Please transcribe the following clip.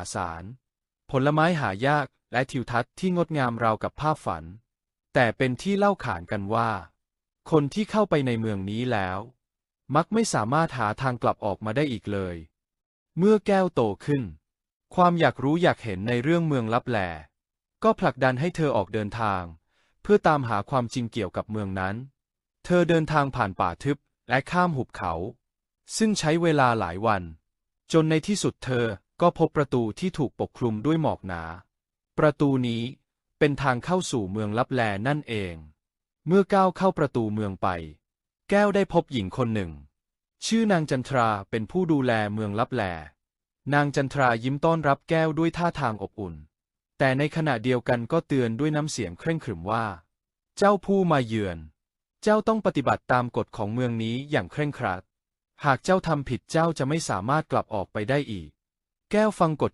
าศาล ผลไม้หายากและทิวทัศน์ที่งดงามราวกับภาพฝัน แต่เป็นที่เล่าขานกันว่า คนที่เข้าไปในเมืองนี้แล้ว มักไม่สามารถหาทางกลับออกมาได้อีกเลย เมื่อแก้วโตขึ้น ความอยากรู้อยากเห็นในเรื่องเมืองลับแลก็ผลักดันให้เธอออกเดินทาง เพื่อตามหาความจริงเกี่ยวกับเมืองนั้น เธอเดินทางผ่านป่าทึบและข้ามหุบเขา ซึ่งใช้เวลาหลายวัน จนในที่สุดเธอ ก็พบประตูที่ถูกปกคลุมด้วยหมอกหนา ประตูนี้เป็นทางเข้าสู่เมืองลับแลนั่นเอง เมื่อก้าวเข้าประตูเมืองไป แก้วได้พบหญิงคนหนึ่ง ชื่อนางจันทราเป็นผู้ดูแลเมืองลับแล นางจันทรายิ้มต้อนรับแก้วด้วยท่าทางอบอุ่น แต่ในขณะเดียวกันก็เตือนด้วยน้ำเสียงเคร่งขรึมว่า เจ้าผู้มาเยือน เจ้าต้องปฏิบัติตามกฎของเมืองนี้อย่างเคร่งครัด หากเจ้าทำผิดเจ้าจะไม่สามารถกลับออกไปได้อีก แก้วฟังกฎ